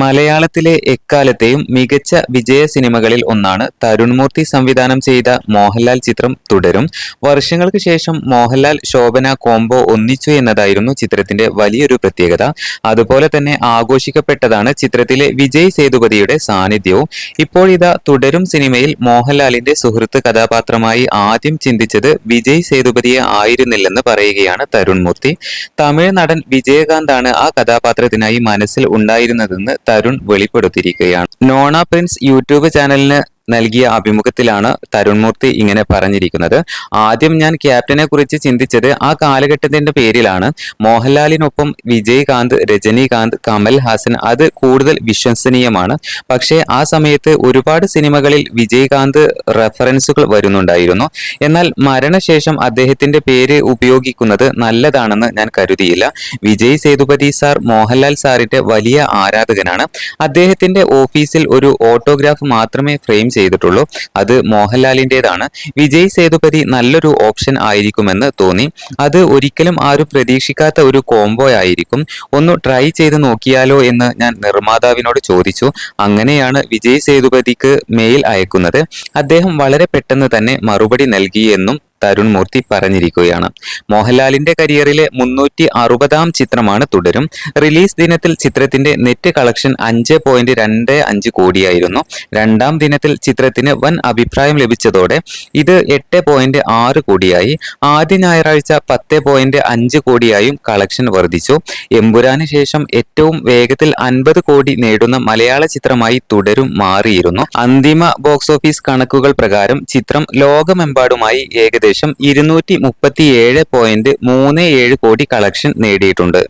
മലയാളത്തിലെ എക്കാലത്തെയും മികച്ച വിജയ സിനിമകളിൽ ഒന്നാണ് തരുൺമൂർത്തി സംവിധാനം ചെയ്ത മോഹൻലാൽ ചിത്രം തുടരും. വർഷങ്ങൾക്ക് ശേഷം മോഹൻലാൽ ശോഭന കോംബോ ഒന്നിച്ചു എന്നതായിരുന്നു ചിത്രത്തിന്റെ വലിയൊരു പ്രത്യേകത. അതുപോലെ തന്നെ ആഘോഷിക്കപ്പെട്ടതാണ് ചിത്രത്തിലെ വിജയ് സേതുപതിയുടെ സാന്നിധ്യവും. ഇപ്പോഴിതാ തുടരും സിനിമയിൽ മോഹൻലാലിന്റെ സുഹൃത്ത് കഥാപാത്രമായി ആദ്യം ചിന്തിച്ചത് വിജയ് സേതുപതിയെ ആയിരുന്നില്ലെന്ന് പറയുകയാണ് തരുൺമൂർത്തി. തമിഴ് നടൻ വിജയകാന്താണ് ആ കഥാപാത്രത്തിനായി മനസ്സിൽ ഉണ്ടായിരുന്നതെന്ന് തരുൺ വെളിപ്പെടുത്തിയിരിക്കുകയാണ്. നോണ പ്രിൻസ് യൂട്യൂബ് ചാനലിന് നൽകിയ അഭിമുഖത്തിലാണ് തരുൺമൂർത്തി ഇങ്ങനെ പറഞ്ഞിരിക്കുന്നത്. ആദ്യം ഞാൻ ക്യാപ്റ്റനെ കുറിച്ച് ചിന്തിച്ചത് ആ കാലഘട്ടത്തിന്റെ പേരിലാണ്. മോഹൻലാലിനൊപ്പം വിജയകാന്ത് രജനീകാന്ത് കമൽ ഹാസൻ അത് കൂടുതൽ വിശ്വസനീയമാണ്. പക്ഷേ ആ സമയത്ത് ഒരുപാട് സിനിമകളിൽ വിജയകാന്ത് റെഫറൻസുകൾ വരുന്നുണ്ടായിരുന്നു. എന്നാൽ മരണശേഷം അദ്ദേഹത്തിന്റെ പേര് ഉപയോഗിക്കുന്നത് നല്ലതാണെന്ന് ഞാൻ കരുതിയില്ല. വിജയ് സേതുപതി സാർ മോഹൻലാൽ സാറിന്റെ വലിയ ആരാധകനാണ്. അദ്ദേഹത്തിന്റെ ഓഫീസിൽ ഒരു ഓട്ടോഗ്രാഫ് മാത്രമേ ഫ്രെയിം ചെയ്തിട്ടുള്ളൂ. അത് മോഹൻലാലിന്റെതാണ് വിജയ് സേതുപതി നല്ലൊരു ഓപ്ഷൻ ആയിരിക്കുമെന്ന് തോന്നി. അത് ഒരിക്കലും ആരും പ്രതീക്ഷിക്കാത്ത ഒരു കോംബോ ആയിരിക്കും. ഒന്ന് ട്രൈ ചെയ്ത് നോക്കിയാലോ എന്ന് ഞാൻ നിർമ്മാതാവിനോട് ചോദിച്ചു. അങ്ങനെയാണ് വിജയ് സേതുപതിക്ക് മെയിൽ അയക്കുന്നത്. അദ്ദേഹം വളരെ പെട്ടെന്ന് തന്നെ മറുപടി നൽകിയെന്നും തരുൺ മൂർത്തി പറഞ്ഞിരിക്കുകയാണ്. മോഹൻലാലിന്റെ കരിയറിലെ മുന്നൂറ്റി അറുപതാം ചിത്രമാണ് തുടരും. റിലീസ് ദിനത്തിൽ ചിത്രത്തിന്റെ നെറ്റ് കളക്ഷൻ അഞ്ച് പോയിന്റ് രണ്ട് അഞ്ച് കോടിയായിരുന്നു. രണ്ടാം ദിനത്തിൽ ചിത്രത്തിന് വൻ അഭിപ്രായം ലഭിച്ചതോടെ ഇത് എട്ട് പോയിന്റ് ആറ് കോടിയായി. ആദ്യ ഞായറാഴ്ച പത്ത് പോയിന്റ് അഞ്ച് കോടിയായും കളക്ഷൻ വർദ്ധിച്ചു. എമ്പുരാന് ശേഷം ഏറ്റവും വേഗത്തിൽ അൻപത് കോടി നേടുന്ന മലയാള ചിത്രമായി തുടരും മാറിയിരുന്നു. അന്തിമ ബോക്സ് ഓഫീസ് കണക്കുകൾ പ്രകാരം ചിത്രം ലോകമെമ്പാടുമായി ഏകദേശം ഇരുന്നൂറ്റി മുപ്പത്തിയേഴ് പോയിന്റ് മൂന്ന് ഏഴ് കോടി കളക്ഷൻ നേടിയിട്ടുണ്ട്.